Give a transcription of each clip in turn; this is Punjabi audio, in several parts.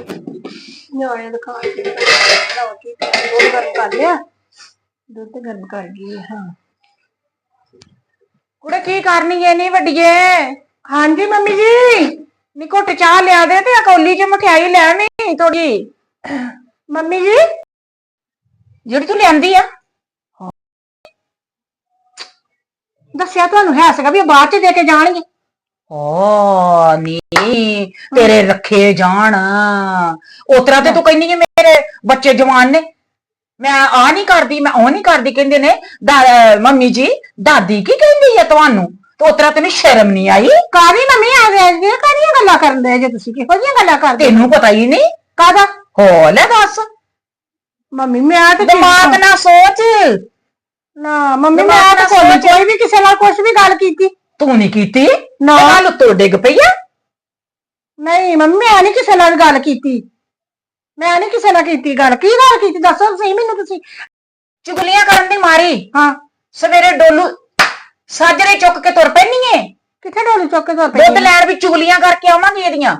ਨਿਆਣੇ ਦਿਖਾ ਕੇ ਰੋਟੀ ਦੁੱਧ ਗਰਮ ਕਰ ਲਿਆ। ਦੁੱਧ ਗਰਮ ਕਰ ਗਈ ਹਾਂ। ਕੁੜੇ ਕੀ ਕਰਨੀ ਏ ਨੀ ਵੱਡੀਏ ਹਾਂਜੀ, ਮੰਮੀ ਜੀ। ਨੀ ਘੁੱਟ ਚਾਹ ਲਿਆ ਦੇ ਤੇ ਅਕੌਲੀ ਚ ਮਠਿਆਈ ਲੈਣੀ ਥੋੜੀ ਮੰਮੀ ਜੀ, ਜਿਹੜੀ ਤੂੰ ਲਿਆਂਦੀ ਆ। ਦੱਸਿਆ ਤੁਹਾਨੂੰ ਹੈ ਸੀਗਾ ਵੀ ਉਹ ਬਾਅਦ ਚ ਦੇ ਕੇ ਜਾਣਗੇ। ਓ ਨੀ ਤੇਰੇ ਰੱਖੇ ਜਾਣ। ਉਤਰਾ ਤੇ ਤੂੰ ਕਹਿੰਦੀ ਕਿ ਮੇਰੇ ਬੱਚੇ ਜਵਾਨ ਨੇ। ਮੈਂ ਆ ਨਹੀਂ ਕਰਦੀ ਮੈਂ ਉਹ ਨਹੀਂ ਕਰਦੀ ਕਹਿੰਦੇ ਨੇ ਮੰਮੀ ਜੀ ਦਾਦੀ ਕੀ ਕਹਿੰਦੀ ਹੈ ਤੁਹਾਨੂੰ? ਤੇ ਉਤਰਾ ਤੈਨੂੰ ਸ਼ਰਮ ਨਹੀਂ ਆਈ? ਕਾਦੀ ਮੰਮੀ ਆ ਗਏ? ਜੀ ਕਾਦੀਆਂ ਗੱਲਾਂ ਕਰਦੇ ਜੇ ਤੁਸੀਂ? ਕਿਹੋ ਜਿਹੀਆਂ ਗੱਲਾਂ ਕਰਦੇ? ਤੈਨੂੰ ਪਤਾ ਹੀ ਨਹੀਂ। ਕਾਦਾ ਹੋ ਲੈ ਦੱਸ। ਮੰਮੀ ਮੈਂ ਤਾਂ ਦਿਮਾਗ ਨਾ ਸੋਚ। ਨਾ ਮੰਮੀ ਮੈਂ ਤਾਂ। ਕੋਈ ਵੀ ਕਿਸੇ ਨਾਲ ਕੁਝ ਵੀ ਗੱਲ ਕੀਤੀ। ਤੂੰ ਨਹੀਂ ਕੀਤੀ? ਨਾ। ਨਾਲ ਉੱਤੋਂ ਡਿੱਗ ਪਈ ਆ? ਨਹੀਂ ਮੰਮੀ ਮੈਂ ਨਹੀਂ ਕਿਸੇ ਨਾਲ ਗੱਲ ਕੀਤੀ। ਮੈਂ ਨਹੀਂ ਕਿਸੇ ਨਾਲ ਕੀਤੀ ਗੱਲ। ਕੀ ਗੱਲ ਕੀਤੀ? ਦੱਸੋ ਸਹੀ ਮੈਨੂੰ ਤੁਸੀਂ। ਚੁਗਲੀਆਂ ਕਰਨ ਦੀ ਮਾਰੀ। ਹਾਂ। ਸਵੇਰੇ ਡੋਲੂ ਸਾਜਰੇ ਚੁੱਕ ਕੇ ਤੁਰ ਪੈਣੀ ਏ। ਕਿੱਥੇ ਡੋਲੀ ਚੁੱਕ ਕੇ ਤੁਰ ਦੁੱਧ ਲੈਣ ਵੀ ਚੁਗਲੀਆਂ ਕਰਕੇ ਆਵਾਂਗੀ ਇਹਦੀਆਂ।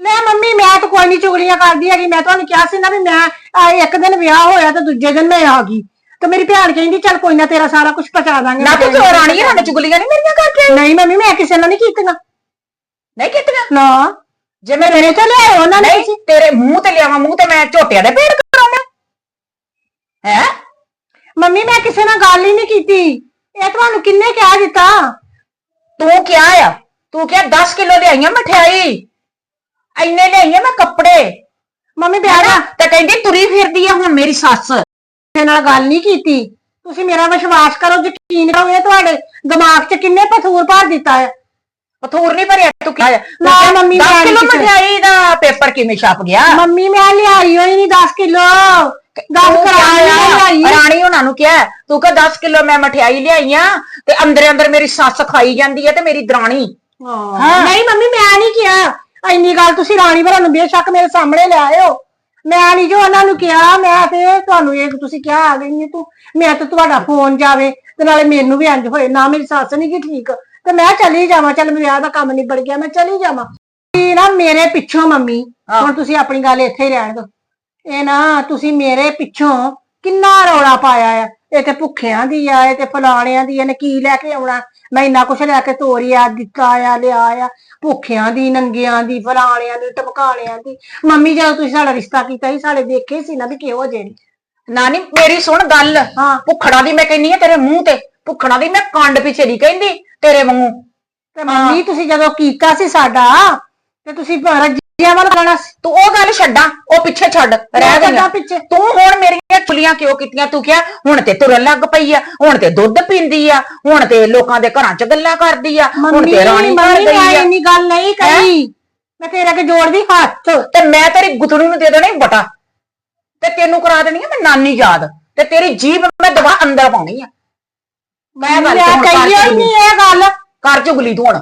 ਲੈ ਮੰਮੀ ਮੈਂ ਤਾਂ ਕੋਈ ਨਹੀਂ ਚੁਗਲੀਆਂ ਕਰਦੀ ਹੈਗੀ। ਮੈਂ ਤੁਹਾਨੂੰ ਕਿਹਾ ਸੀ ਨਾ ਵੀ ਮੈਂ ਇੱਕ ਦਿਨ ਵਿਆਹ ਹੋਇਆ ਤੇ ਦੂਜੇ ਦਿਨ ਮੈਂ ਆ ਗਈ। ਤੇ ਮੇਰੀ ਭੈਣ ਕਹਿੰਦੀ ਚੱਲ ਕੋਈ ਨਾ ਤੇਰਾ ਸਾਰਾ ਕੁਝ ਪਹੁੰਚਾ ਦਾਂਗੇ। ਨਾ ਤੂੰ ਕਿਉਂ ਰਾਣੀ ਹੈ ਚੁਗਲੀਆਂ ਨਹੀਂ ਮੇਰੀਆਂ ਕਰਕੇ ਨਹੀਂ ਮੰਮੀ ਮੈਂ ਕਿਸੇ ਨਾਲ ਨਹੀਂ ਕੀਤੀਆਂ। ਨਹੀਂ ਕੀਤੀਆਂ? ਨਾ। ਜੇ ਮੈਂ ਮੇਰੇ ਤੇ ਲਿਆਏ ਉਹਨਾਂ ਨੇ ਨਹੀਂ ਤੇਰੇ ਮੂੰਹ ਤੇ ਲਿਆਵਾਂ ਮੂੰਹ ਤੇ ਮੈਂ ਝੋਟਿਆਂ ਦੇ ਪੇੜ ਕਰਾਉਣਾ ਹੈ? ਮੰਮੀ ਮੈਂ ਕਿਸੇ ਨਾਲ ਗੱਲ ਹੀ ਨਹੀਂ ਕੀਤੀ। ਇਹ ਤੁਹਾਨੂੰ ਕਿੰਨੇ ਕਹਿ ਦਿੱਤਾ? ਤੂੰ ਕਿਹਾ ਆ? ਤੂੰ ਕਿਹਾ 10 ਕਿਲੋ ਲਿਆਈਆਂ ਮਠਿਆਈ। ਇੰਨੇ ਲਿਆਈਆਂ ਮੈਂ ਕੱਪੜੇ। ਮੰਮੀ ਹੈਨਾ? ਤੇ ਕਹਿੰਦੀ ਤੁਰੀ ਫਿਰਦੀ ਆ ਹੁਣ ਮੇਰੀ ਸੱਸ। ਕਿਸੇ ਨਾਲ ਗੱਲ ਨਹੀਂ ਕੀਤੀ। ਤੁਸੀਂ ਮੇਰਾ ਵਿਸ਼ਵਾਸ ਕਰੋ ਯਕੀਨ ਕਰੋ ਇਹ ਤੁਹਾਡੇ ਦਿਮਾਗ 'ਚ ਕਿੰਨੇ ਪਥੂਰ ਭਰ ਦਿੱਤਾ ਹੈ। ਪਥੂਰ ਨਹੀਂ ਭਰਿਆ ਤੂੰ ਕਿਹਾ ਆ। ਨਾ, ਮੰਮੀ 10 ਮੈਂ ਕਿਲੋ। ਮਠਿਆਈ ਦਾ ਪੇਪਰ ਕਿਵੇਂ ਛਪ ਗਿਆ? ਮੰਮੀ ਮੈਂ ਲਿਆਈ ਹੋਈ ਨਹੀਂ 10 ਕਿਲੋ। 10 ਤੂੰ ਕਰਾਇਆ ਕਿਹਾ ਆ, ਲਿਆਈ। ਰਾਣੀ ਉਹਨਾਂ ਨੂੰ ਕਿਹਾ ਤੂੰ ਕਹ 10 ਕਿਲੋ ਮੈਂ ਮਠਿਆਈ ਲਿਆਈਆਂ ਤੇ ਅੰਦਰੇ ਅੰਦਰ ਮੇਰੀ ਸੱਸ ਖਾਈ ਜਾਂਦੀ ਹੈ ਤੇ ਮੇਰੀ ਦਰਾਣੀ। ਹਾਂ। ਨਹੀਂ ਮੰਮੀ ਮੈਂ ਨਹੀਂ ਕਿਹਾ। ਇੰਨੀ ਗੱਲ ਤੁਸੀਂ ਰਾਣੀ ਭਰਾ ਨੂੰ ਬੇਸ਼ੱਕ ਮੇਰੇ ਸਾਹਮਣੇ ਲੈ ਆਇਓ। ਮੈਂ ਨਹੀਂ ਜੋ ਉਹਨਾਂ ਨੂੰ ਕਿਹਾ ਮੈਂ ਤੇ ਤੁਹਾਨੂੰ ਇਹ ਤੁਸੀਂ ਕਿਹਾ ਆ ਗਈ ਨਹੀਂ ਤੂੰ। ਮੈਂ ਤੇ ਤੁਹਾਡਾ ਫੋਨ ਜਾਵੇ ਤੇ ਨਾਲੇ ਮੈਨੂੰ ਵੀ ਇੰਜ ਹੋਏ ਨਾ ਮੇਰੀ ਸੱਸ ਨਹੀਂ ਗੀ ਠੀਕ। ਤੇ ਮੈਂ ਚਲੀ ਜਾਵਾਂ ਚੱਲ ਮੇਰੇ ਵਿਆਹ ਦਾ ਕੰਮ ਨਿਬੜ ਗਿਆ ਮੈਂ ਚਲੀ ਜਾਵਾਂ। ਕੀ ਨਾ ਮੇਰੇ ਪਿੱਛੋਂ ਮੰਮੀ। ਹੁਣ ਤੁਸੀਂ ਆਪਣੀ ਗੱਲ ਇੱਥੇ ਹੀ ਰਹਿਣ ਦਿਓ। ਇਹ ਨਾ ਤੁਸੀਂ ਮੇਰੇ ਪਿੱਛੋਂ ਕਿੰਨਾ ਰੌਲਾ ਪਾਇਆ ਆ। ਇਹ ਤੇ ਭੁੱਖਿਆਂ ਦੀ ਆ ਇਹ ਤੇ ਫਲਾਣਿਆਂ ਦੀ ਇਹਨੇ ਕੀ ਲੈ ਕੇ ਆਉਣਾ? ਮੈਂ ਇੰਨਾ ਕੁਛ ਲੈ ਕੇ ਤੋਰਿਆ ਦਿੱਤਾ ਆ ਲਿਆ ਆ। ਭੁੱਖਿਆਂ ਦੀ ਨੰਗਿਆਂ ਦੀ ਫਲਾਣਿਆਂ ਦੀ ਟਮਕਾਣਿਆਂ ਦੀ। ਮੰਮੀ ਜਦੋਂ ਤੁਸੀਂ ਸਾਡਾ ਰਿਸ਼ਤਾ ਕੀਤਾ ਸੀ ਸਾਡੇ ਦੇਖੇ ਸੀ ਨਾ ਵੀ ਕਿਹੋ ਜਿਹੇ ਨੇ। ਨਾਨੀ ਮੇਰੀ ਸੁਣ ਗੱਲ। ਹਾਂ। ਭੁੱਖੜਾ ਦੀ ਮੈਂ ਕਹਿੰਨੀ ਆ ਤੇਰੇ ਮੂੰਹ ਤੇ। ਭੁੱਖੜਾ ਦੀ ਮੈਂ ਕੰਡ ਪਿੱਛੇ ਨਹੀਂ ਕਹਿੰਦੀ ਤੇਰੇ ਵਾਂਗੂ। ਤੇ ਮੰਮੀ ਤੁਸੀਂ ਜਦੋਂ ਕੀਤਾ ਸੀ ਸਾਡਾ ਤੇ ਤੁਸੀਂ ਰੱਜਿਆਂ ਵੱਲ ਸੀ। ਤੂੰ ਉਹ ਗੱਲ ਛੱਡਾਂ ਉਹ ਪਿੱਛੇ ਛੱਡ ਰਹਿ ਗਈਆਂ ਛੱਡਾਂ ਪਿੱਛੇ। ਤੂੰ ਹੁਣ ਮੇਰੀਆਂ ਚੁਲੀਆਂ ਕਿਉਂ ਕੀਤੀਆਂ? ਤੂੰ ਕਿਹਾ ਹੁਣ ਤੇ ਤੁਰਨ ਲੱਗ ਪਈ ਆ ਹੁਣ ਤੇ ਦੁੱਧ ਪੀਂਦੀ ਆ ਹੁਣ ਤੇ ਲੋਕਾਂ ਦੇ ਘਰਾਂ 'ਚ ਗੱਲਾਂ ਕਰਦੀ ਆ ਹੁਣ ਮੰਮੀ ਤੇ ਰਾਣੀ ਮੰਮੀ ਗਈ ਆ। ਇੰਨੀ ਗੱਲ ਨਹੀਂ ਕਹੀ। ਮੈਂ ਤੇਰੇ ਅੱਗੇ ਜੋੜਦੀ ਹੱਥ। ਤੇ ਮੈਂ ਤੇਰੀ ਗੁੱਤੜੂ ਨੂੰ ਦੇ ਦੇਣਾ ਬਟਾ। ਤੇ ਤੈਨੂੰ ਕਰਾ ਦੇਣੀ ਆ ਮੈਂ ਨਾਨੀ ਯਾਦ। ਤੇ ਤੇਰੀ ਜੀਭ ਮੈਂ ਦਵਾ ਅੰਦਰ ਪਾਉਣੀ ਆ। ਮੈਂ ਗੱਲ ਤੇ ਹੁਣ ਕਰ ਕਹੀ। ਨਹੀਂ ਇਹ ਗੱਲ। ਕਰ ਚੁਗਲੀ ਤੂੰ ਹੁਣ।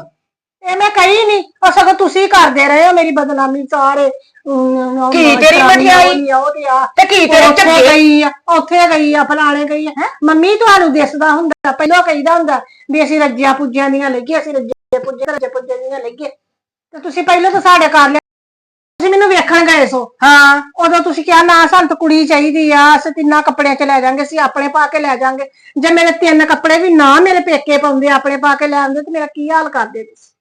ਇਹ ਮੈਂ ਕਹੀ ਨਹੀਂ ਉਹ ਸਗੋਂ ਤੁਸੀਂ ਕਰਦੇ ਰਹੇ ਹੋ ਮੇਰੀ ਬਦਨਾਮੀ ਸਾਰੇ। ਕੀ ਤੇਰੀ ਮਠਿਆਈ? ਆ ਤੇ ਕੀ ਤੇਰੇ ਉੱਥੇ ਝੱਗੇ? ਗਈ ਆ ਉੱਥੇ ਗਈ ਆ ਫਲਾਣੇ ਗਈ ਆ। ਮੰਮੀ ਤੁਹਾਨੂੰ ਦਿਸਦਾ ਹੁੰਦਾ ਪਹਿਲਾਂ ਕਹੀਦਾ ਹੁੰਦਾ ਵੀ ਅਸੀਂ ਰੱਜਿਆ ਪੁੱਜਿਆਂ ਦੀਆਂ ਲੱਗੇ ਅਸੀਂ ਰੱਜੇ ਪੁੱਜੇ ਰੱਜੇ ਪੁੱਜੇ ਦੀਆਂ ਲੱਗੇ ਤੇ ਤੁਸੀਂ ਪਹਿਲਾਂ ਤਾਂ ਸਾਡੇ ਕਰ ਲਿਆ ਤੁਸੀਂ ਮੈਨੂੰ ਵੇਖਣ ਗਏ ਸੋ। ਹਾਂ। ਉਦੋਂ ਤੁਸੀਂ ਕਿਹਾ ਨਾ ਸਾਨੂੰ ਤਾਂ ਕੁੜੀ ਚਾਹੀਦੀ ਆ ਅਸੀਂ ਤਿੰਨਾਂ ਕੱਪੜਿਆਂ 'ਚ ਲੈ ਜਾਾਂਗੇ ਅਸੀਂ ਆਪਣੇ ਪਾ ਕੇ ਲੈ ਜਾਾਂਗੇ। ਜੇ ਮੇਰੇ ਤਿੰਨ ਕੱਪੜੇ ਵੀ ਨਾ ਮੇਰੇ ਪੇਕੇ ਪਾਉਂਦੇ ਆਪਣੇ ਪਾ ਕੇ ਲੈ ਆਉਂਦੇ ਤੇ ਮੇਰਾ ਕੀ ਹਾਲ ਕਰਦੇ ਤੁਸੀਂ?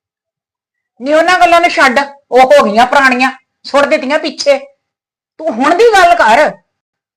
ਨੀ ਉਹਨਾਂ ਗੱਲਾਂ ਨੂੰ ਛੱਡ ਉਹ ਹੋ ਗਈਆਂ ਪੁਰਾਣੀਆਂ। ਸੁੱਟ ਦਿੱਤੀਆਂ ਪਿੱਛੇ। ਤੂੰ ਹੁਣ ਦੀ ਗੱਲ ਕਰ।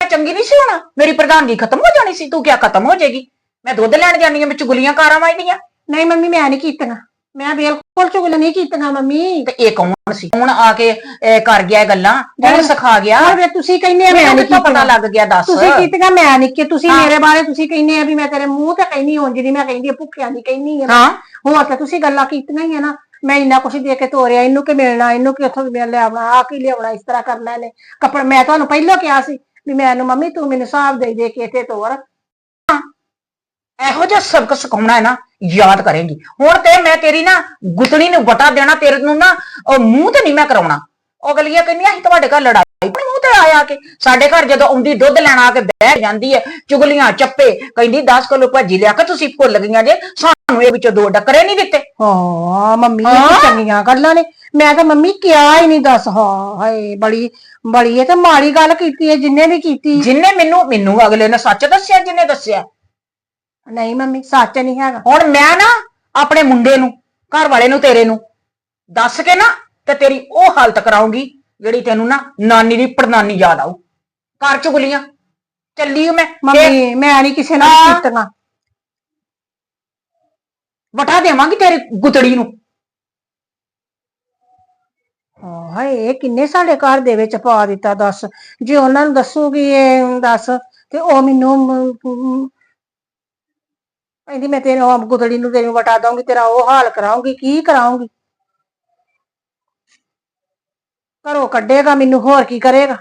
ਮੈਂ ਚੰਗੀ ਨਹੀਂ ਸੀ ਹੋਣਾ। ਮੇਰੀ ਪ੍ਰਧਾਨਗੀ ਖਤਮ ਹੋ ਜਾਣੀ ਸੀ। ਤੂੰ ਕਿਆ ਖਤਮ ਹੋ ਜਾਏਗੀ? ਮੈਂ ਦੁੱਧ ਲੈਣ ਜਾਣੀ ਆ ਮੈਂ ਚੁਗਲੀਆਂ ਕਾਰਾਂ ਵਾਈਆਂ। ਨਹੀਂ ਮੰਮੀ ਮੈਂ ਨਹੀਂ ਕੀਤੀਆਂ। ਮੈਂ ਬਿਲਕੁਲ ਚੁਗਲ ਨਹੀਂ ਕੀਤੀਆਂ ਮੰਮੀ। ਤੇ ਇਹ ਕੌਣ ਸੀ? ਹੁਣ ਆ ਕੇ ਇਹ ਕਰ ਗਿਆ ਇਹ ਗੱਲਾਂ। ਕੌਣ ਸਿਖਾ ਗਿਆ? ਹੁਣ ਫਿਰ ਤੁਸੀਂ ਕਹਿੰਦੇ ਆ ਮੈਂ ਨਹੀਂ ਪਤਾ ਲੱਗ ਗਿਆ ਦੱਸ। ਤੁਸੀਂ ਕੀਤੀਆਂ ਮੈਂ ਨਹੀਂ ਕਿ ਤੁਸੀਂ ਹਾਂ। ਮੇਰੇ ਬਾਰੇ ਤੁਸੀਂ ਕਹਿੰਦੇ ਆ ਵੀ ਮੈਂ ਤੇਰੇ ਮੂੰਹ ਤੇ ਕਹਿੰਦੀ ਹਾਂ ਜਿਹੜੀ ਮੈਂ ਕਹਿੰਦੀ ਭੁੱਖਿਆਂ ਦੀ ਕਹਿੰਦੀ ਆ ਹਾਂ। ਹੋਰ ਤਾਂ ਤੁਸੀਂ ਗੱਲਾਂ ਕੀਤੀਆਂ ਹੀ ਆ ਨਾ। ਮੈਂ ਇੰਨਾ ਕੁਛ ਦੇ ਕੇ ਤੋਰਿਆ, ਇਹਨੂੰ ਕਿ ਮਿਲਣਾ, ਇਹਨੂੰ ਕਿ ਉੱਥੋਂ ਮਿਲ ਲਿਆਉਣਾ ਆ ਕੀ ਲਿਆਉਣਾ, ਇਸ ਤਰ੍ਹਾਂ ਕਰਨਾ ਇਹਨੇ। ਕੱਪੜੇ, ਮੈਂ ਤੁਹਾਨੂੰ ਪਹਿਲਾਂ ਕਿਹਾ ਸੀ ਵੀ ਮੈਨੂੰ ਮੰਮੀ ਤੂੰ ਮੈਨੂੰ ਹਿਸਾਬ ਦੇ ਦੇ ਕੇ ਇੱਥੇ ਤੋਰ। ਇਹੋ ਜਿਹਾ ਸਬਕ ਸਿਖਾਉਣਾ ਹੈ ਨਾ, ਯਾਦ ਕਰੇਂਗੀ। ਹੁਣ ਤੇ ਮੈਂ ਤੇਰੀ ਨਾ ਗੁੱਤਣੀ ਨੂੰ ਬਟਾ ਦੇਣਾ, ਤੇਰੇ ਨੂੰ ਨਾ ਉਹ ਮੂੰਹ ਤੇ ਨਹੀਂ ਮੈਂ ਕਰਾਉਣਾ। ਉਹ ਗਲੀਆਂ ਕਹਿੰਦੀਆਂ ਅਸੀਂ ਤੁਹਾਡੇ ਘਰ ਲੜਾਈ ਮੂੰਹ ਤੇ ਆਇਆ ਕੇ। ਸਾਡੇ ਘਰ ਜਦੋਂ ਆਉਂਦੀ ਦੁੱਧ ਲੈਣ ਆ ਕੇ ਬਹਿ ਜਾਂਦੀ ਹੈ ਚੁਗਲੀਆਂ ਚੱਪੇ ਕਹਿੰਦੀ 10 ਕਿਲੋ ਭਾਜੀ ਲਿਆ ਕੇ ਤੁਸੀਂ ਭੁੱਲ ਗਈਆਂ ਜੇ ਸਾਨੂੰ ਇਹ ਵਿੱਚੋਂ ਦੋ ਡੱਕਰੇ ਨਹੀਂ ਦਿੱਤੇ। ਹਾਂ ਮੰਮੀ ਇਹ ਚੰਗੀਆਂ ਗੱਲਾਂ ਨੇ। ਮੈਂ ਤਾਂ ਮੰਮੀ ਕਿਹਾ ਹੀ ਨਹੀਂ ਦੱਸ ਹਾਂ ਹਾਏ ਬੜੀ ਬੜੀ ਇਹ ਤਾਂ ਮਾੜੀ ਗੱਲ ਕੀਤੀ ਹੈ ਜਿੰਨੇ ਵੀ ਕੀਤੀ। ਜਿੰਨੇ ਮੈਨੂੰ ਮੈਨੂੰ ਅਗਲੇ ਨੇ ਸੱਚ ਦੱਸਿਆ ਜਿੰਨੇ ਦੱਸਿਆ। ਨਹੀਂ ਮੰਮੀ ਸੱਚ ਨਹੀਂ ਹੈਗਾ। ਹੁਣ ਮੈਂ ਨਾ ਆਪਣੇ ਮੁੰਡੇ ਨੂੰ ਘਰ ਵਾਲੇ ਨੂੰ ਤੇਰੇ ਨੂੰ ਦੱਸ ਕੇ ਨਾ ਤੇ ਤੇਰੀ ਉਹ ਹਾਲਤ ਕਰਾਉਂਗੀ ਜਿਹੜੀ ਤੈਨੂੰ ਨਾ ਨਾਨੀ ਦੀ ਪੜਨਾਨੀ ਯਾਦ ਆਊ। ਘਰ ਚੁਗਲੀਆਂ ਚੱਲੀ ਓ ਮੈਂ। ਤੇ ਮੰਮੀ ਮੈਂ ਨਹੀਂ ਕਿਸੇ ਨਾਲ ਹਾਂ। ਕੀਤੀਆਂ। ਵਟਾ ਦੇਵਾਂਗੀ ਤੇਰੀ ਗੁਤੜੀ ਨੂੰ। ਹਾਏ ਇਹ ਕਿੰਨੇ ਸਾਡੇ ਘਰ ਦੇ ਵਿੱਚ ਪਾ ਦਿੱਤਾ ਦੱਸ। ਜੇ ਉਹਨਾਂ ਨੂੰ ਦੱਸੂਗੀ ਇਹ ਦੱਸ। ਤੇ ਉਹ ਮੈਨੂੰ ਮ- ਮ- ਕਹਿੰਦੀ ਮੈਂ ਤੇਰੇ ਉਹ ਗੁਦੜੀ ਨੂੰ ਤੈਨੂੰ ਵਟਾ ਦਊਂਗੀ ਤੇਰਾ ਉਹ ਹਾਲ ਕਰਾਉਂਗੀ ਕੀ ਕਰਾਉਂਗੀ? ਘਰੋਂ ਕੱਢੇਗਾ ਮੈਨੂੰ, ਹੋਰ ਕੀ ਕਰੇਗਾ?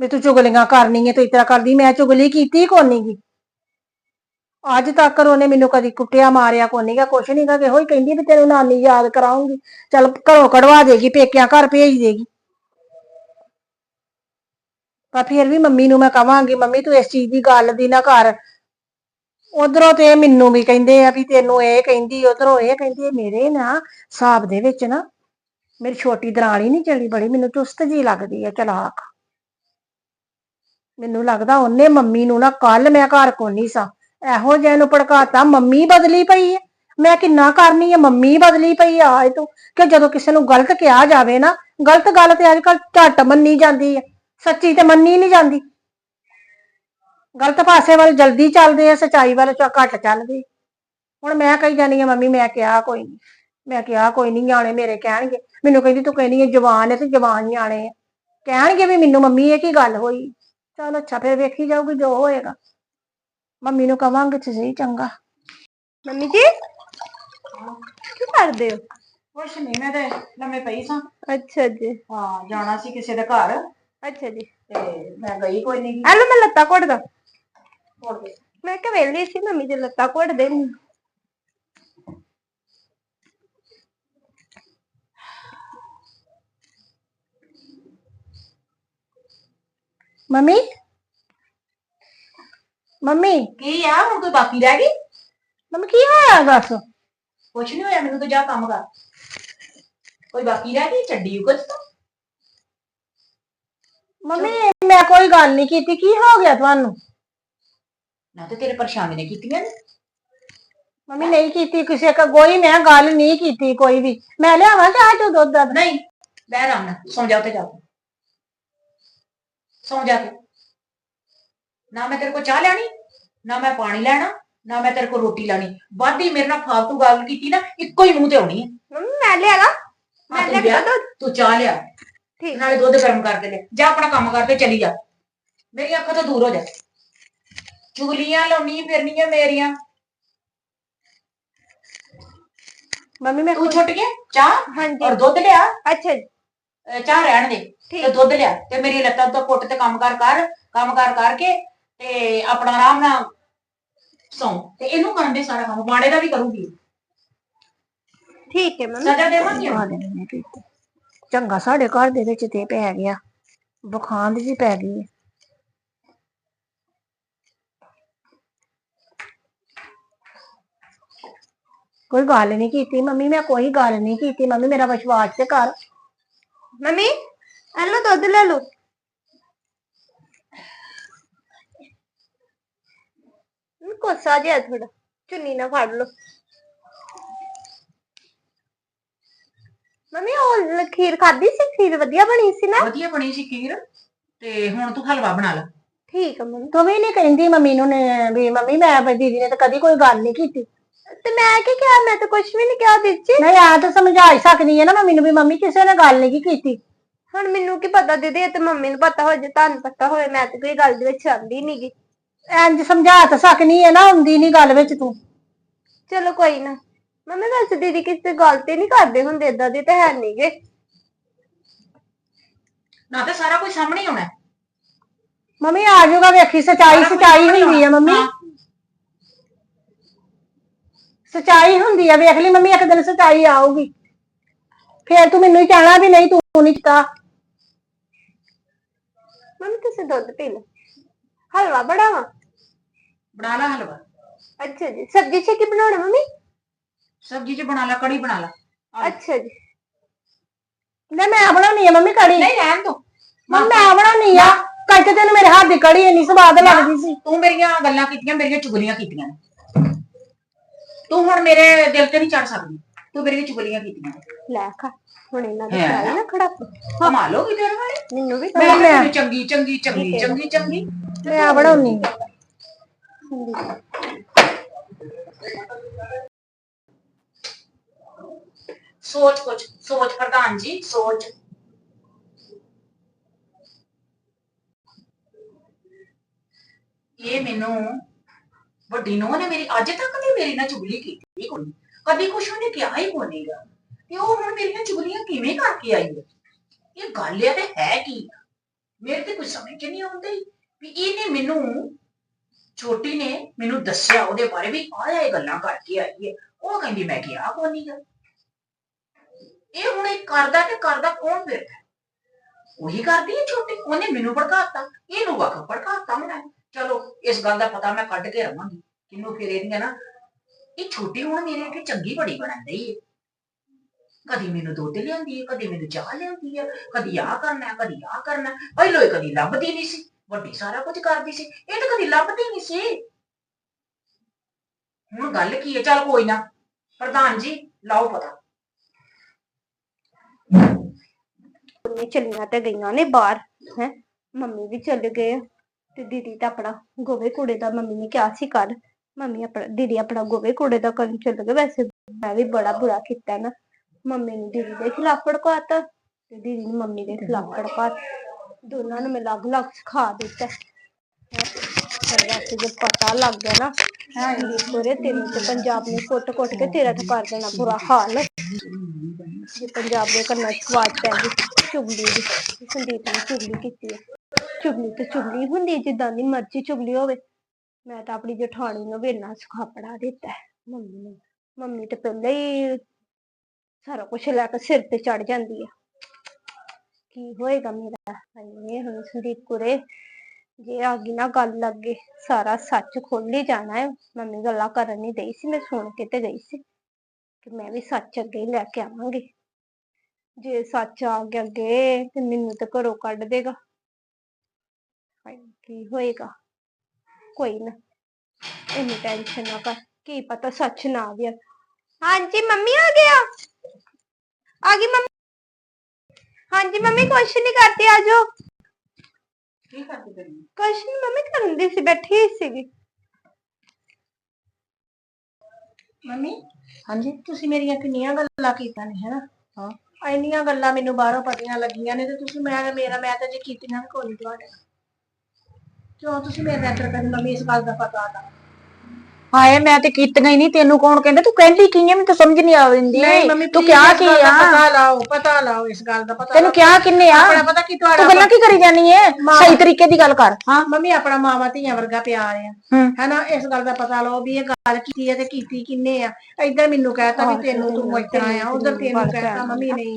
ਵੀ ਤੂੰ ਚੁਗਲੀਆਂ ਕਰਨੀ ਹੈ ਤੇ ਇਤਰਾ ਕਰਦੀ, ਮੈਂ ਚੁਗਲੀ ਕੀਤੀ ਕੋਨੀ ਗੀ? ਅੱਜ ਤੱਕ ਉਹਨੇ ਮੈਨੂੰ ਕਦੀ ਕੁੱਟਿਆ, ਮਾਰਿਆ ਕੋਨੀ ਗਾ, ਕੁਛ ਨਹੀਂ ਗਾ ਇਹੋ ਹੀ ਕਹਿੰਦੀ ਵੀ ਤੈਨੂੰ ਨਾਨੀ ਯਾਦ ਕਰਾਉਂਗੀ। ਚੱਲ ਘਰੋਂ ਕਢਵਾ ਦੇਗੀ, ਪੇਕਿਆਂ ਘਰ ਭੇਜ ਦੇਗੀ। ਪਰ ਫਿਰ ਵੀ ਮੰਮੀ ਨੂੰ ਮੈਂ ਕਵਾਂਗੀ, ਮੰਮੀ ਤੂੰ ਇਸ ਚੀਜ਼ ਦੀ ਗੱਲ ਦੀ ਨਾ ਕਰ। ਉਧਰੋਂ ਤੇ ਮੈਨੂੰ ਵੀ ਕਹਿੰਦੇ ਆ ਵੀ ਤੈਨੂੰ ਇਹ ਕਹਿੰਦੀ, ਉਧਰੋਂ ਇਹ ਕਹਿੰਦੀ ਆ। ਮੇਰੇ ਨਾ ਹਿਸਾਬ ਦੇ ਵਿੱਚ ਨਾ ਮੇਰੀ ਛੋਟੀ ਦਰਾਣੀ ਨਹੀਂ ਚਲੀ ਬੜੀ, ਮੈਨੂੰ ਚੁਸਤ ਜੀ ਲੱਗਦੀ ਹੈ ਚਲਾਕ ਮੈਨੂੰ ਲੱਗਦਾ ਉਹਨੇ ਮੰਮੀ ਨੂੰ ਨਾ ਕੱਲ ਮੈਂ ਘਰ ਕੋਨੀ ਸਾਂ। ਇਹੋ ਜਿਹੇ ਨੂੰ ਭੜਕਾਤਾ, ਮੰਮੀ ਬਦਲੀ ਪਈ ਹੈ। ਮੈਂ ਕਿੰਨਾ ਕਰਨੀ ਹੈ, ਮੰਮੀ ਬਦਲੀ ਪਈ ਆ ਇਹ ਤੋਂ। ਕਿ ਜਦੋਂ ਕਿਸੇ ਨੂੰ ਗਲਤ ਕਿਹਾ ਜਾਵੇ ਨਾ, ਗਲਤ ਗੱਲ ਤੇ ਅੱਜ ਕੱਲ ਝੱਟ ਮੰਨੀ ਜਾਂਦੀ ਹੈ। ਸੱਚੀ ਤੇ ਮੰਨੀ ਨਹੀਂ ਜਾਂਦੀ। ਗਲਤ ਪਾਸੇ ਵੱਲ ਜਲਦੀ ਚੱਲਦੇ ਆ, ਸਚਾਈ ਵੱਲ ਚ ਘੱਟ ਚੱਲਦੇ। ਹੁਣ ਮੈਂ ਕਹੀ ਜਾਨੀ ਆ, ਮੰਮੀ ਮੈਂ ਕਿਹਾ ਕੋਈ ਨਹੀਂ ਮੈਂ ਕਿਹਾ ਕੋਈ ਨਹੀਂ ਨਿਆਣੇ ਮੇਰੇ ਕਹਿਣਗੇ। ਮੈਨੂੰ ਕਹਿੰਦੀ ਤੂੰ ਕਹਿੰਦੀ ਹੈ ਜਵਾਨ ਹੈ ਤੇ ਜਵਾਨ ਨਿਆਣੇ ਆ। ਕਹਿਣਗੇ ਵੀ ਮੈਨੂੰ ਮੰਮੀ ਇਹ ਕੀ ਗੱਲ ਹੋਈ? ਚਲ ਅੱਛਾ ਫਿਰ ਵੇਖੀ ਜਾਊਗੀ ਜੋ ਹੋਏਗਾ। ਮੰਮੀ ਨੂੰ ਕਵਾਂਗੇ ਤੇ ਸਹੀ ਚੰਗਾ। ਮੰਮੀ ਜੀ ਕੀ ਕਰਦੇ ਹੋ? ਕੁਛ ਨਹੀਂ ਮੈਂ ਤੇ ਲੰਮੇ ਪਈ ਸਾਂ। ਅੱਛਾ ਜੀ। ਹਾਂ ਜਾਣਾ ਸੀ ਕਿਸੇ ਦੇ ਘਰ। ਅੱਛਾ ਜੀ। ਤੇ ਮੈਂ ਗਈ ਕੋਈ ਨਹੀਂ ਹਲੋ ਮੈਂ ਲੱਤਾਂ ਘੁੱਟਦਾ ਮੈਂ ਕਿਹਾ ਵੇਲੀ ਸੀ ਮੰਮੀ ਦੇ ਲੱਤਾਂ ਘੁੱਟਦੇ ਨੇ ਮੰਮੀ? ਮੰਮੀ? ਕੀ ਆ? ਹੁਣ ਕੋਈ ਬਾਕੀ ਰਹਿ ਗਈ? ਮੰਮੀ ਕੀ ਹੋਇਆ ਦੱਸ? ਕੁਛ ਨਹੀਂ ਹੋਇਆ ਮੈਨੂੰ ਤਾਂ ਜਾ ਕੰਮ ਕਰ। ਕੋਈ ਬਾਕੀ ਰਹਿ ਗਈ? ਛੱਡੀ ਕੁਝ ਤਾਂ ਮੰਮੀ ਮੈਂ ਕੋਈ ਗੱਲ ਨਹੀਂ ਕੀਤੀ। ਕੀ ਹੋ ਗਿਆ ਤੁਹਾਨੂੰ? ਨਾ ਤੇ ਤੇਰੇ ਪਰੇਸ਼ਾਨੀ ਨੇ ਕੀਤੀਆਂ ਨੇ। ਮੰਮੀ ਨਹੀਂ ਕੀਤੀ ਕਿਸੇ ਕਾ ਕੋਈ ਮੈਂ ਗੱਲ ਨਹੀਂ ਕੀਤੀ ਕੋਈ ਵੀ। ਮੈਂ ਲਿਆਵਾਂ ਚਾਹ ਚੋ ਦੁੱਧ? ਦਾ ਨਹੀਂ ਬਹਿ ਨਾਲ। ਸੌਂ ਜਾ ਉੱਤੇ ਜਾ। ਸੌਂ ਜਾ ਕੇ ਨਾ ਮੈਂ ਤੇਰੇ ਕੋਲ ਚਾਹ ਲੈਣੀ ਨਾ ਮੈਂ ਪਾਣੀ ਲੈਣਾ ਨਾ ਮੈਂ ਤੇਰੇ ਕੋਲ ਰੋਟੀ ਲੈਣੀ ਵਾਧੀ ਮੇਰੇ ਨਾਲ ਫਾਲਤੂ ਗੱਲ ਕੀਤੀ ਨਾ ਇੱਕੋ ਹੀ ਮੂੰਹ ਤੇ ਆਉਣੀ ਹੈ ਮੰਮੀ ਮੈਂ ਲਿਆਗਾ ਮੈਂ ਹਾਂ, ਤੂੰ ਲਿਆ ਕੇ ਲਿਆ। ਦੋ ਤੂੰ ਚਾਹ ਲਿਆ ਠੀਕ ਨਾਲੇ ਦੁੱਧ ਗਰਮ ਕਰਕੇ ਲੈ ਜਾ ਆਪਣਾ ਕੰਮ ਕਰਕੇ ਚਲੀ ਜਾ ਮੇਰੀ ਅੱਖਾਂ ਤੋਂ ਦੂਰ ਹੋ ਜਾ ਚੁਗਲੀਆਂ ਲਾਉਣੀ ਫਿਰਨੀਆਂ ਮੇਰੀਆਂ ਮੰਮੀ ਮੈਂ ਤੂੰ ਛੁੱਟ ਗਿਆ ਚਾਹ ਹਾਂਜੀ ਔਰ ਦੁੱਧ ਲਿਆ ਅੱਛਾ ਜੀ ਅਹ ਚਾਹ ਰਹਿਣ ਦੇ ਠੀਕ। ਤੇ ਦੁੱਧ ਲਿਆ ਤੇ ਮੇਰੀ ਲੱਤਾਂ ਤੋਂ ਪੁੱਟ ਤੇ ਕੰਮ ਕਰ ਕਰ ਕੰਮ ਕਰ ਕਰਕੇ ਤੇ ਆਪਣਾ ਆਰਾਮ ਨਾਲ ਸੌਂ ਤੇ ਇਹਨੂੰ ਕਰਨ ਦੇ ਸਾਰਾ ਕੰਮ ਬਾੜੇ ਦਾ ਵੀ ਕਰੂਗੀ ਠੀਕ ਹੈ ਮੰਮੀ ਸਜ਼ਾ ਦੇਵਾਂਗੀ ਕੀਤੀ। ਚੰਗਾ ਸਾਡੇ ਘਰ ਦੇ ਵਿੱਚ ਤੇ ਪੈ ਗਿਆ ਬੁਖਾਰ ਜੀ ਪੈ ਗਈ ਹੈ। ਕੋਈ ਗੱਲ ਨਹੀਂ ਕੀਤੀ ਮੰਮੀ ਮੈਂ ਕੋਈ ਗੱਲ ਨਹੀਂ ਕੀਤੀ ਮੰਮੀ ਮੇਰਾ ਵਿਸ਼ਵਾਸ ਤੇ ਕਰ ਮੰਮੀ ਹਲੋ ਦੁੱਧ ਲੈ ਲਓ। ਮੰਮੀ ਕੋਸਾ ਜਿਹਾ ਥੋੜਾ ਚੁੰਨੀ ਨਾ ਫੜ ਲਓ। ਮੰਮੀ ਉਹ ਖੀਰ ਖਾਧੀ ਸੀ? ਖੀਰ ਵਧੀਆ ਬਣੀ ਸੀ ਨਾ? ਵਧੀਆ ਬਣੀ ਸੀ ਖੀਰ ਤੇ ਹੁਣ ਤੂੰ ਹਲਵਾ ਬਣਾ ਲੈ। ਠੀਕ ਹੈ ਮੰਮੀ ਤੂੰ ਵੀ ਨਹੀਂ ਕਹਿੰਦੀ ਮੰਮੀ ਨੂੰ ਨੇ ਵੀ ਮੰਮੀ ਮੈਂ ਦੀਦੀ ਨੇ ਤਾਂ ਕਦੀ ਕੋਈ ਗੱਲ ਨਹੀਂ ਕੀਤੀ। ਤੇ ਮੈਂ ਕੀ ਕਿਹਾ? ਮੈਂ ਤਾਂ ਕੁਝ ਵੀ ਨਹੀਂ ਕਿਹਾ ਦਿੱਤੀ ਨਹੀਂ ਆ ਤਾਂ ਸਮਝਾ ਹੀ ਸਕਦੀ ਹੈ ਨਾ ਮੰਮੀ ਨੂੰ ਵੀ ਮੰਮੀ ਕਿਸੇ ਨੇ ਗੱਲ ਨਹੀਂ ਕੀਤੀ। ਹੁਣ ਮੈਨੂੰ ਕੀ ਪਤਾ ਦੀਦੀ ਇਹ ਤੇ ਮੰਮੀ ਨੂੰ ਪਤਾ ਹੋ ਜੇ ਤੁਹਾਨੂੰ ਪਤਾ ਹੋਏ ਮੈਂ ਤੇ ਕੋਈ ਗੱਲ ਦੇ ਵਿੱਚ ਆਂਦੀ ਨੀ ਗੀ। ਇੰਜ ਸਮਝਾ ਤਾਂ ਸਕਨੀ ਹੈ ਨਾ ਹੁੰਦੀ ਨਹੀਂ ਗੱਲ ਵਿੱਚ ਤੂੰ। ਚਲੋ ਕੋਈ ਨਾ। ਮੰਮੀ ਵੈਸੇ ਦੀਦੀ ਕਿਸੇ ਗੱਲ ਤੇ ਨਹੀਂ ਕਰਦੇ ਹੁੰਦੇ ਏਦਾਂ ਦੇ ਤਾਂ ਹੈ ਨਹੀਂਗੇ ਨਾ ਤੇ ਸਾਰਾ ਕੁਝ ਸਾਹਮਣੇ ਹੀ ਆਉਣਾ। ਹੈ। ਮੰਮੀ ਆ ਜਾਊਗਾ ਵੇਖੀ ਸਚਾਈ ਸਚਾਈ ਹੁੰਦੀ ਆ। ਮੰਮੀ। ਹਾਂ। ਸਚਾਈ ਹੁੰਦੀ ਆ ਵੇਖ ਲਈ ਮੰਮੀ ਇੱਕ ਦਿਨ ਸਚਾਈ ਆਊਗੀ। ਫੇਰ ਤੂੰ ਮੈਨੂੰ ਹੀ ਕਹਿਣਾ ਵੀ ਨਹੀਂ ਤੂੰ ਨਹੀਂ ਕੀਤਾ। ਮੰਮੀ ਤੁਸੀਂ ਦੁੱਧ ਪੀ ਲਓ। ਹਲਵਾ ਬਣਾਵਾ? ਬਣਾ ਲੈ ਹਲਵਾ। ਅੱਛਾ ਜੀ। ਸਬਜ਼ੀ ਚ ਕੀ ਬਣਾਉਣਾ ਮੰਮੀ? ਸਬਜ਼ੀ ਚ ਬਣਾ ਲੈ ਕੜੀ ਬਣਾ ਲੈ। ਅੱਛਾ ਜੀ। ਲੈ ਮੈਂ ਬਣਾਉਣੀ ਆ ਮੰਮੀ ਕੜੀ। ਨਹੀਂ ਰਹਿਣ ਦੋ। ਮੰਮੀ ਮੈਂ ਬਣਾਉਣੀ ਆ। ਕੱਟ ਤੈਨੂੰ ਮੇਰੇ ਹੱਥ ਦੀ ਕੜੀ ਇੰਨੀ ਸਵਾਦ ਲੱਗਦੀ ਸੀ। ਤੂੰ ਮੇਰੀਆਂ ਗੱਲਾਂ ਕੀਤੀਆਂ ਮੇਰੀਆਂ ਚੁਗਲੀਆਂ ਕੀਤੀਆਂ ਤੂੰ ਹੁਣ ਮੇਰੇ ਦਿਲ ਤੇ ਨਹੀਂ ਚੜ ਸਕਦੀ। ਤੂੰ ਮੇਰੀਆਂ ਚੁਗਲੀਆਂ ਕੀਤੀਆਂ। ਲੈ ਖਾ ਹੁਣ ਇਹਨਾਂ ਦੇ ਹੈ। ਚਾਹੀ ਨਾ ਖੜਾ ਕਮਾ ਲੋਗੀ ਤੇਰੇ ਵਾਲੇ ਮੈਨੂੰ ਵੀ ਮੈਂ ਮੈਂ- ਤੈਨੂੰ ਚੰਗੀ ਚੰਗੀ ਚੰਗੀ ਚੰਗੀ ਚੰਗੀ। ਮੈਂ ਬਣਾਉਣੀ। ਆ ਸੋਚ ਕੁਛ ਸੋਚ ਪ੍ਰਧਾਨ ਜੀ ਸੋਚ। ਇਹ ਮੈਨੂੰ ਵੱਡੀ ਨੂੰਹ ਨੇ ਮੇਰੀ, ਅੱਜ ਤੱਕ ਤੇ ਮੇਰੀ ਨਾਲ ਚੁਗਲੀ ਕੀਤੀ ਕੋਈ। ਕਦੀ ਕੁਛ ਉਹਨੇ ਕਿਹਾ ਹੀ ਕੋਨੀਗਾ ਤੇ ਉਹ ਹੁਣ ਮੇਰੀਆਂ ਚੁਗਲੀਆਂ ਕਿਵੇਂ ਕਰਕੇ ਆਈ ਹੈ ਇਹ ਗੱਲ ਇਹ ਤੇ ਹੈ ਕੀ ਮੇਰੇ ਤੇ ਕੁਝ ਸਮਝ ਚ ਨਹੀਂ ਆਉਂਦੀ ਵੀ ਇਹਨੇ ਮੈਨੂੰ, ਛੋਟੀ ਨੇ ਮੈਨੂੰ ਦੱਸਿਆ, ਉਹਦੇ ਬਾਰੇ ਵੀ ਆਹ ਇਹ ਗੱਲਾਂ ਕਰਕੇ ਆਈ ਹੈ ਉਹ ਕਹਿੰਦੀ ਮੈਂ ਕਿਹਾ ਕੋਨੀਗਾ ਇਹ ਹੁਣ ਇਹ ਕਰਦਾ ਤੇ ਕਰਦਾ ਕੌਣ ਫਿਰਦਾ ਉਹੀ ਕਰਦੀ ਹੈ ਛੋਟੀ, ਉਹਨੇ ਮੈਨੂੰ ਭੜਕਾਤਾ। ਇਹਨੂੰ ਵਕ ਭੜਕਾਤਾ ਮੈਂ। ਚਲੋ, ਇਸ ਗੱਲ ਦਾ ਪਤਾ ਮੈਂ ਕੱਢ ਕੇ ਰਵਾਂਗੀ। ਕਿੰਨੂੰ ਫਿਰ ਇਹਦੀਆਂ ਨਾ, ਇਹ ਛੋਟੀ ਹੁਣ ਮੇਰੇ ਅੱਗੇ ਚੰਗੀ ਬੜੀ ਬਣਨ ਰਹੀ ਹੈ ਕਦੀ ਮੈਨੂੰ ਦੁੱਧ ਲਿਆਂਦੀ ਹੈ ਕਦੀ ਮੈਨੂੰ ਚਾਹ ਲਿਆਂਦੀ ਹੈ ਕਦੀ ਆਹ ਕਰਨਾ ਕਦੀ ਆਹ ਕਰਨਾ ਪਹਿਲੋਂ ਇਹ ਕਦੀ ਲੱਭਦੀ ਨਹੀਂ ਸੀ, ਵੱਡੀ ਸਾਰਾ ਕੁਝ ਕਰਦੀ ਸੀ। ਇਹ ਤਾਂ ਕਦੀ ਲੱਭਦੀ ਨਹੀਂ ਸੀ। ਹੁਣ ਗੱਲ ਕੀ ਹੈ ਚੱਲ ਕੋਈ ਨਾ, ਪ੍ਰਧਾਨ ਜੀ, ਲਾਓ ਪਤਾ। ਨੇ ਚੱਲੀਆਂ ਤੇ ਗਈਆਂ ਨੇ ਬਾਹਰ, ਹੈ? ਮੰਮੀ ਵੀ ਚੱਲ ਗਏ ਤੇ ਦੀਦੀ ਤਾਂ ਆਪਣਾ ਗੋਵੇ ਕੂੜੇ ਦਾ ਮੰਮੀ ਨੇ ਕਿਹਾ ਸੀ ਕੱਲ ਮੰਮੀ ਆਪਣਾ, ਦੀਦੀ ਆਪਣਾ ਗੋਵੇ ਕੂੜੇ ਦਾ ਕਰਨ ਚੱਲ ਗਏ। ਵੈਸੇ ਮੈਂ ਵੀ ਬੜਾ ਬੁਰਾ ਕੀਤਾ ਨਾ। ਮੰਮੀ ਨੂੰ ਦੀਦੀ ਦੇ ਖਿਲਾਫ ਭੜਕਾਤਾ ਤੇ ਦੀਦੀ ਨੂੰ ਮੰਮੀ ਦੇ ਖਿਲਾਫ ਭੜਕਾਤਾ। ਦੋਨਾਂ ਨੂੰ ਮੈਂ ਅਲੱਗ ਅਲੱਗ ਸਿਖਾ ਦਿੱਤਾ। ਪਰ ਵੈਸੇ ਜੇ ਪਤਾ ਲੱਗ ਗਿਆ ਨਾ ਕੋਰੇ ਤੈਨੂੰ ਤੇ ਪੰਜਾਬ ਨੇ ਕੁੱਟ-ਕੁੱਟ ਕੇ ਤੇਰਾ ਤਾਂ ਕਰ ਦੇਣਾ ਬੁਰਾ ਹਾਲ। ਜੇ ਪੰਜਾਬ ਦੇ ਕੰਨਾਂ 'ਚ ਆਵਾਜ਼ ਪੈ ਗਈ, ਚੁਗਲੀ ਦੀ, ਸੰਦੀਪ ਨੇ ਚੁਗਲੀ ਕੀਤੀ ਹੈ ਚੁਗਲੀ ਤੇ ਚੁਗਲੀ ਹੁੰਦੀ ਜਿੱਦਾਂ ਦੀ ਮਰਜ਼ੀ ਚੁਗਲੀ ਹੋਵੇ। ਮੈਂ ਤਾਂ ਆਪਣੀ ਜਠਾਣੀ ਨੂੰ ਵੀ ਸੁਖਾਪੜਾ ਦਿੱਤਾ ਹੈ, ਮੰਮੀ ਨੂੰ। ਮੰਮੀ ਤੇ ਪਹਿਲਾਂ ਹੀ ਸਾਰਾ ਕੁਛ ਲੈ ਕੇ ਸਿਰ ਤੇ ਚੜ ਜਾਂਦੀ ਹੈ। ਕੀ ਹੋਏਗਾ ਮੇਰਾ? ਹਾਏ ਹੁਣ ਸੰਦੀਪ ਕੁਰੇ ਜੇ ਆ ਗਈ ਨਾ ਗੱਲ ਲੱਗੇ ਸਾਰਾ ਸੱਚ ਖੋਲ ਹੀ ਜਾਣਾ ਹੈ। ਮੰਮੀ ਗੱਲਾਂ ਕਰਨ ਨਹੀਂ ਦਈ ਸੀ ਮੈਂ ਸੁਣ ਕੇ ਤੇ ਗਈ ਸੀ ਕਿ ਮੈਂ ਵੀ ਸੱਚ ਅੱਗੇ ਹੀ ਲੈ ਕੇ ਆਵਾਂਗੀ। ਜੇ ਸੱਚ ਆ ਗਿਆ ਅੱਗੇ ਤੇ ਮੈਨੂੰ ਤੇ ਘਰੋਂ ਕੱਢ ਦੇਗਾ। ਹਾਏ, ਕੀ ਹੋਏਗਾ ਕੋਈ ਨਾ ਇੰਨੀ ਟੈਨਸ਼ਨ ਨਾ ਕਰ ਕੀ ਪਤਾ ਸੱਚ ਨਾ ਆ ਗਿਆ ਹਾਂਜੀ ਮੰਮੀ ਆ ਗਿਆ ਆ ਗਈ ਮੰਮੀ ਹਾਂਜੀ ਮੰਮੀ ਕੁਛ ਨਹੀਂ ਕਰਦੀ ਆਜੋ ਕੀ ਕਰਦੀ ਤੇਰੀ ਕੁਛ ਨਹੀਂ ਮੰਮੀ ਕਰਨ ਦੀ ਸੀ ਬੈਠੀ ਹੀ ਸੀਗੀ ਮੰਮੀ ਹਾਂਜੀ ਤੁਸੀਂ ਮੇਰੀਆਂ ਕਿੰਨੀਆਂ ਗੱਲਾਂ ਕੀਤੀਆਂ ਨੇ ਹੈਨਾ ਹਾਂ। ਇੰਨੀਆਂ ਗੱਲਾਂ ਮੈਨੂੰ ਬਾਹਰੋਂ ਪਤੀਆਂ ਲੱਗੀਆਂ ਨੇ ਤੇ ਤੁਸੀਂ ਮੈਂ ਮੇਰਾ ਮੈਂ ਤਾਂ ਜੇ ਕੀਤੀਆਂ ਵੀ ਕੋਈ ਨੀ ਤੁਹਾਡੇ ਨਾਲ। ਕਿਉਂ ਤੁਸੀਂ ਮੇਰੇ ਨਾਲ ਫਿਰ ਮੰਮੀ ਇਸ ਗੱਲ ਦਾ ਪਤਾ ਆਦਾ ਹਾਏ ਮੈਂ ਤੇ ਕੀਤੀਆਂ ਹੀ ਨਹੀਂ ਤੈਨੂੰ ਕੌਣ ਕਹਿੰਦਾ? ਤੂੰ ਕਹਿੰਦੀ ਕੀ ਹੈ ਮੈਨੂੰ ਤਾਂ ਸਮਝ ਨਹੀਂ ਆਉਂਦੀ ਤੂੰ ਕਿਹਾ ਕੀ ਆ? ਪਤਾ ਲਾਓ ਪਤਾ ਲਾਓ ਇਸ ਗੱਲ ਦਾ ਪਤਾ ਤੈਨੂੰ। ਕਿਹਾ ਕਿੰਨੇ ਆ? ਆਪਣਾ ਪਤਾ ਕੀ ਤੁਹਾਡਾ ਤੂੰ ਗੱਲਾਂ ਕੀ ਕਰੀ ਜਾਨੀ ਏ? ਸਹੀ ਤਰੀਕੇ ਦੀ ਗੱਲ ਕਰ। ਹਾਂ ਮੰਮੀ ਆਪਣਾ ਮਾਵਾ ਧੀਆਂ ਵਰਗਾ ਪਿਆਰ ਆ। ਹੈਨਾ ਇਸ ਗੱਲ ਦਾ ਪਤਾ ਲਓ ਵੀ ਇਹ ਗੱਲ ਕੀਤੀ ਹੈ ਤੇ ਕੀਤੀ ਕਿੰਨੇ ਆ। ਇੱਧਰ ਮੈਨੂੰ ਕਹਿਤਾ ਵੀ ਤੈਨੂੰ ਤੂੰ ਇਤਨਾ ਆ ਉਧਰ ਤੈਨੂੰ ਕਹਿਤਾ ਮੰਮੀ ਨਹੀਂ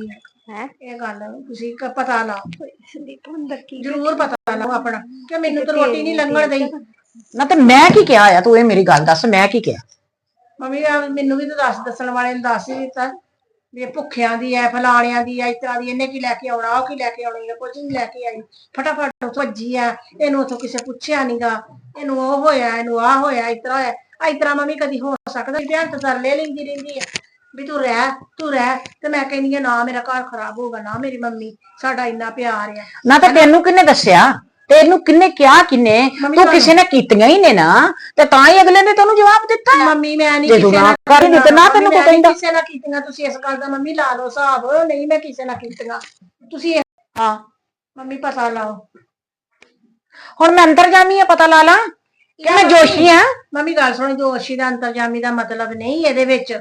ਹੈ? ਇਹ ਗੱਲ ਤੁਸੀਂ ਕ- ਪਤਾ ਲਾਓ। ਸੰਦੀਪ ਅੰਦਰ ਕੀ ਜ਼ਰੂਰ ਪਤਾ ਲਾਓ ਆਪਣਾ। ਕਿ ਮੈਨੂੰ ਤਾਂ ਰੋਟੀ ਨਹੀਂ ਲੰਘਣ ਦੇਈ। ਨਾ ਤੇ ਮੈਂ ਕੀ ਕਿਹਾ ਆ? ਤੂੰ ਇਹ ਮੇਰੀ ਗੱਲ ਦੱਸ ਮੈਂ ਕੀ ਕਿਹਾ? ਮੰਮੀ ਆ ਮੈਨੂੰ ਵੀ ਤਾਂ ਦੱਸ ਦੱਸਣ ਵਾਲੇ ਨੇ ਦੱਸ ਹੀ ਦਿੱਤਾ। ਵੀ ਇਹ ਭੁੱਖਿਆਂ ਦੀ ਐ ਫਲਾਣਿਆਂ ਦੀ ਐ ਇਸ ਤਰ੍ਹਾਂ ਦੀ ਇਹਨੇ ਕੀ ਲੈ ਕੇ ਆਉਣਾ ਉਹ ਕੀ ਲੈ ਕੇ ਆਉਣੀ ਹੈ ਕੁਝ ਨਹੀਂ ਲੈ ਕੇ ਆਈ। ਫਟਾਫਟ ਉੱਥੋਂ ਭੱਜੀ ਆ ਇਹਨੂੰ ਉੱਥੋਂ ਕਿਸੇ ਪੁੱਛਿਆ ਨਹੀਂਗਾ ਇਹਨੂੰ ਉਹ ਹੋਇਆ ਇਹਨੂੰ ਆ ਹੋਇਆ ਇਸ ਤਰ੍ਹਾਂ ਹੋਇਆ। ਇਸ ਤਰ੍ਹਾਂ ਮੰਮੀ ਕਦੀ ਹੋ ਸਕਦਾ ਧਿਆਨ ਤਾਂ ਸਰ ਲੈ ਲੈਂਦੀ ਰਹਿੰਦੀ ਆ। ਵੀ ਤੂੰ ਰਹਿ ਤੂੰ ਰਹਿ ਤੇ ਮੈਂ ਕਹਿੰਦੀ ਆ ਨਾ ਮੇਰਾ ਘਰ ਖਰਾਬ ਹੋਊਗਾ ਨਾ ਮੇਰੀ ਮੰਮੀ ਸਾਡਾ ਇੰਨਾ ਪਿਆਰ ਆ। ਨਾ ਤਾਂ ਤੈਨੂੰ ਕਿੰਨੇ ਦੱਸਿਆ? ਤੈਨੂੰ ਕਿੰਨੇ ਕਿਹਾ ਕਿੰਨੇ ਤੂੰ ਕਿਸੇ ਨੇ ਕੀਤੀਆਂ ਹੀ ਨੇ ਨਾ ਤੇ ਤਾਂ ਹੀ ਅਗਲੇ ਨੇ ਤੈਨੂੰ ਜਵਾਬ ਦਿੱਤਾ। ਮੰਮੀ ਮੈਂ ਨਹੀਂ ਜੇ ਤੂੰ ਨਾ ਕਰ ਦਿੱਤਾ ਨਾ ਤੈਨੂੰ ਕੋਈ ਕਹਿੰਦਾ। ਕਿਸੇ ਨਾਲ ਕੀਤੀਆਂ ਤੁਸੀਂ ਇਸ ਗੱਲ ਦਾ ਮੰਮੀ ਲਾ ਲਓ ਹਿਸਾਬ ਨਹੀਂ ਮੈਂ ਕਿਸੇ ਨਾਲ ਕੀਤੀਆਂ। ਤੁਸੀਂ ਹਾਂ ਮੰਮੀ ਪਤਾ ਲਾਓ। ਹੁਣ ਮੈਂ ਅੰਦਰ ਜਾਮੀ ਆ ਪਤਾ ਲਾ ਲਾਂ। ਕਿ ਮੈਂ ਜੋਸ਼ੀ ਆ। ਮੰਮੀ ਗੱਲ ਸੁਣੀ ਦੋਸ਼ੀ ਦਾ ਅੰਤਰਜਾਮੀ ਦਾ ਮਤਲਬ ਨਹੀਂ ਇਹਦੇ ਵਿੱਚ।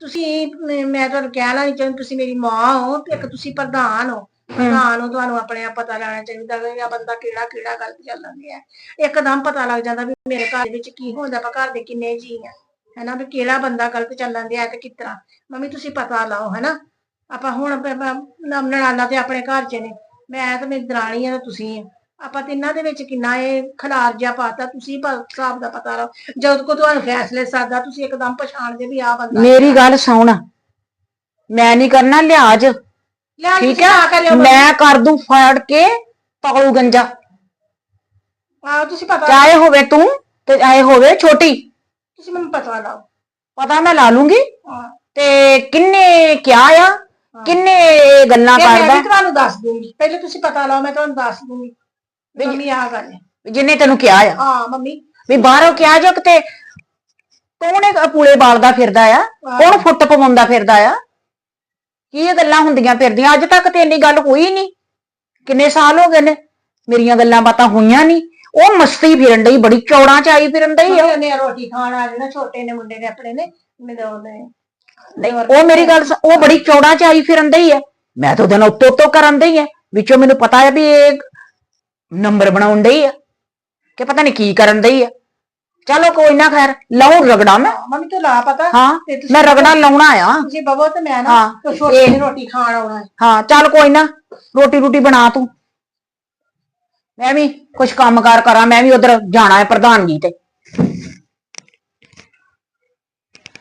ਤੁਸੀਂ ਮ- ਮੈਂ ਤੁਹਾਨੂੰ ਕਹਿਣਾ ਨਹੀਂ ਚਾਹੁੰਦੀ ਤੁਸੀਂ ਮੇਰੀ ਮਾਂ ਹੋ ਤੇ ਇੱਕ ਤੁਸੀਂ ਪ੍ਰਧਾਨ ਹੋ। ਪ੍ਰਧਾਨ ਹੋ ਤੁਹਾਨੂੰ ਆਪਣੇ ਆਪ ਪਤਾ ਲੈਣਾ ਚਾਹੀਦਾ ਕਿ ਇਹ ਬੰਦਾ ਕਿਹੜਾ ਕਿਹੜਾ ਗਲਤ ਚੱਲਣ ਡਿਆ ਇੱਕਦਮ ਪਤਾ ਲੱਗ ਜਾਂਦਾ ਵੀ ਮੇਰੇ ਘਰ ਵਿੱਚ ਕੀ ਹੁੰਦਾ ਵਾ ਘਰ ਦੇ ਕਿੰਨੇ ਜੀ ਆ। ਹੈਨਾ ਵੀ ਕਿਹੜਾ ਬੰਦਾ ਗਲਤ ਚੱਲਣ ਡਿਆ ਤੇ ਕਿਸ ਤਰ੍ਹਾਂ। ਮੰਮੀ ਤੁਸੀਂ ਪਤਾ ਲਾਓ ਹੈਨਾ। ਆਪਾਂ ਹੁਣ ਨ- ਨਨਾਣਾ ਤੇ ਆਪਣੇ ਘਰ ਚ ਨੇ। ਮੈਂ ਤੇ ਮੇਰੀ ਦਰਾਣੀ ਆ ਤੇ ਤੁਸੀਂ ਆ। ਆਪਾਂ ਤਿੰਨਾਂ ਦੇ ਵਿੱਚ ਕਿੰਨਾ ਇਹ ਖਲਾਰ ਜਿਹਾ ਪਾਤਾ ਤੁਸੀਂ ਪ- ਹਿਸਾਬ ਦਾ ਪਤਾ ਲਾਓ। ਜਦ ਕੋ ਤੁਹਾਨੂੰ ਫੈਸਲੇ ਸਾਦਾ ਤੁਸੀਂ ਇੱਕਦਮ ਪਛਾਣਦੇ ਵੀ ਆ ਬੰਦਾ ਮੇਰੀ ਗੱਲ ਸੁਣ। ਮੈਂ ਨਹੀਂ ਕਰਨਾ ਲਿਹਾਜ਼ ਲਿਆ ਠੀਕ ਤੁਸੀਂ ਨਾ ਹੈ ਕਰਿਓ ਮੈਂ ਕਰ ਦੂੰ ਫੜ ਕੇ ਪਕੜੂ ਗੰਜਾ। ਹਾਂ ਤੁਸੀਂ ਪਤਾ ਚਾਹੇ ਹੋਵੇ ਤੂੰ ਤੇ ਚਾਹੇ ਹੋਵੇ ਛੋਟੀ। ਤੁਸੀਂ ਮੈਨੂੰ ਪਤਾ ਲਾਓ। ਪਤਾ ਮੈਂ ਲਾ ਲੂੰਗੀ। ਹਾਂ। ਤੇ ਕਿੰਨੇ ਕਿਹਾ ਆ? ਕਿੰਨੇ ਇਹ ਗੱਲਾਂ ਤੇ ਮੈਂ ਕਰਦਾ? ਵੀ ਤੁਹਾਨੂੰ ਦੱਸ ਦੂੰਗੀ। ਪਹਿਲੇ ਤੁਸੀਂ ਪਤਾ ਲਾਓ ਮੈਂ ਤੁਹਾਨੂੰ ਦੱਸ ਦੂੰਗੀ। ਵੀ- ਮੰਮੀ ਆ ਗੱਲ ਜਿੰਨੇ ਤੈਨੂੰ ਕਿਹਾ ਆ। ਹਾਂ ਮੰਮੀ। ਵੀ ਬਾਹਰੋਂ ਕਿਹਾ ਜੋ ਕਿਤੇ ਕੌਣ ਇਹ ਪੂਲੇ ਬਾਲਦਾ ਫਿਰਦਾ ਆ? ਕੌਣ ਫੁੱਟ ਪਵਾਉਂਦਾ ਫਿਰਦਾ ਆ? ਕੀ ਇਹ ਗੱਲਾਂ ਹੁੰਦੀਆਂ ਫਿਰਦੀਆਂ? ਅੱਜ ਤੱਕ ਤੇ ਇੰਨੀ ਗੱਲ ਹੋਈ ਨਹੀਂ। ਕਿੰਨੇ ਸਾਲ ਹੋ ਗਏ ਨੇ? ਮੇਰੀਆਂ ਗੱਲਾਂ ਬਾਤਾਂ ਹੋਈਆਂ ਨਹੀਂ। ਉਹ ਮਸਤੀ ਫਿਰਨ ਡਈ ਬੜੀ ਚੌੜਾਂ ਚ ਆਈ ਫਿਰਨ ਡਈ ਆ। ਨੇ ਰੋਟੀ ਖਾਣ ਆ ਜਾਣਾ ਛੋਟੇ ਨੇ ਮੁੰਡੇ ਨੇ ਆਪਣੇ ਨੇ। ਉਹਨੇ ਨਹੀਂ, ਉਹ ਮੇਰੀ ਗੱਲ ਉਹ ਬੜੀ ਚੌੜਾਂ ਚ ਆਈ ਫਿਰਨ ਡਈ ਆ। ਮੈਂ ਤਾਂ ਉਹਦੇ ਨਾਲ ਉੱਤੋਂ ਉੱਤੋਂ ਕਰਨ ਡਈ ਆ। ਵਿੱਚੋਂ ਮੈਨੂੰ ਪਤਾ ਹੈ ਵੀ ਇਹ ਨੰਬਰ ਬਣਾਉਣ ਡਈ ਆ ਕਿ ਪਤਾ ਨਹੀਂ ਕੀ ਕਰਨ ਡਈ ਆ। ਚਲੋ ਕੋਈ ਨਾ ਖੈਰ ਲਾਉ ਰਗੜਾ ਮੈਂ। ਮੰਮੀ ਤੂੰ ਲਾ ਪਤਾ। ਹਾਂ ਤੇ ਤੁਸੀਂ ਮੈਂ ਰਗੜਾ ਲਾਉਣਾ ਆ। ਤੁਸੀਂ ਬਬੋ ਤੇ ਮੈਂ ਨਾ ਹਾਂ, ਤੇ ਛੋਟੇ ਨੇ ਰੋਟੀ ਖਾਣ ਆਉਣਾ ਹੈ। ਹਾਂ ਚੱਲ ਕੋਈ ਨਾ ਰੋਟੀ ਰੋਟੀ ਬਣਾ ਤੂੰ। ਮੈਂ ਵੀ ਕੁਝ ਕੰਮਕਾਰ ਕਰਾਂ ਮੈਂ ਵੀ ਉਧਰ ਜਾਣਾ ਹੈ ਪ੍ਰਧਾਨਗੀ ਤੇ।